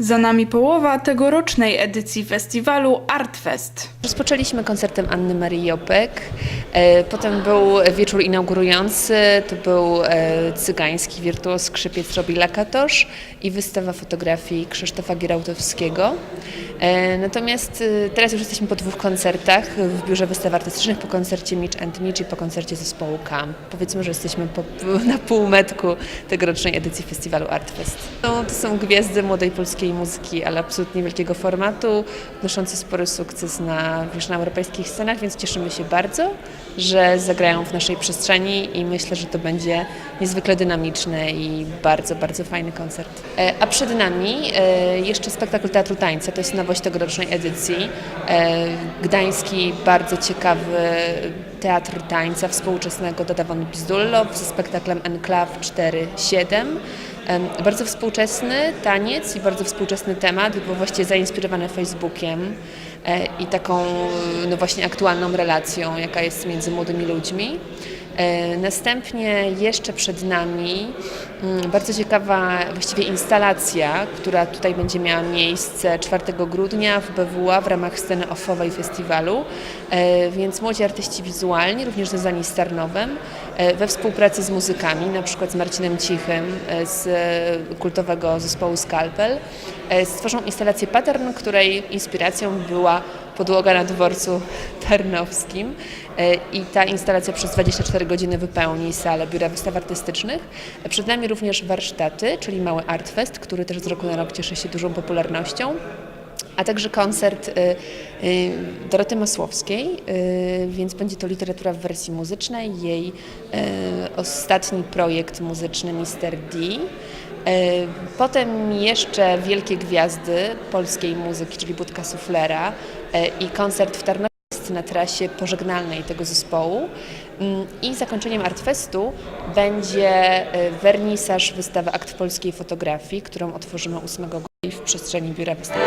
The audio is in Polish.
Za nami połowa tegorocznej edycji festiwalu ArtFest. Rozpoczęliśmy koncertem Anny Marii Jopek, e, potem był wieczór inaugurujący, to był e, cygański wirtuoz skrzypiec Robi Lakatosz i wystawa fotografii Krzysztofa Gierałtowskiego. E, Natomiast teraz już jesteśmy po dwóch koncertach w Biurze Wystaw Artystycznych, po koncercie Mitch and Mitch i po koncercie zespołu Camp. Powiedzmy, że jesteśmy po, na półmetku tegorocznej edycji festiwalu ArtFest. No, to są gwiazdy młodej polskiej muzyki, ale absolutnie wielkiego formatu, odnoszące spory sukces na, wiesz, na europejskich scenach, więc cieszymy się bardzo, że zagrają w naszej przestrzeni i myślę, że to będzie niezwykle dynamiczny i bardzo, bardzo fajny koncert. E, A przed nami e, jeszcze spektakl Teatru Tańca, to jest nowość tegorocznej edycji. E, Gdański, bardzo ciekawy teatr tańca współczesnego Dada von Bizdullow ze spektaklem Enclave 4-7. Bardzo współczesny taniec i bardzo współczesny temat, bo właściwie zainspirowany Facebookiem e, i taką no właśnie aktualną relacją, jaka jest między młodymi ludźmi. E, Następnie jeszcze przed nami bardzo ciekawa właściwie instalacja, która tutaj będzie miała miejsce 4 grudnia w BWA w ramach sceny offowej festiwalu. E, Więc młodzi artyści wizualni, również związani z Tarnowem, e, we współpracy z muzykami, na przykład z Marcinem Cichym e, z kultowego zespołu Skalpel, stworzą instalację pattern, której inspiracją była podłoga na dworcu tarnowskim i ta instalacja przez 24 godziny wypełni salę Biura Wystaw Artystycznych. Przed nami również warsztaty, czyli mały Artfest, który też z roku na rok cieszy się dużą popularnością a także koncert y, y, Doroty Masłowskiej, y, więc będzie to literatura w wersji muzycznej, jej ostatni projekt muzyczny Mr. D. Potem jeszcze wielkie gwiazdy polskiej muzyki, czyli Budka Suflera i koncert w Tarnowie na trasie pożegnalnej tego zespołu. Mm, I zakończeniem Artfestu będzie y, wernisaż wystawy Akt Polskiej Fotografii, którą otworzymy 8 grudnia w przestrzeni Biura Wystaw.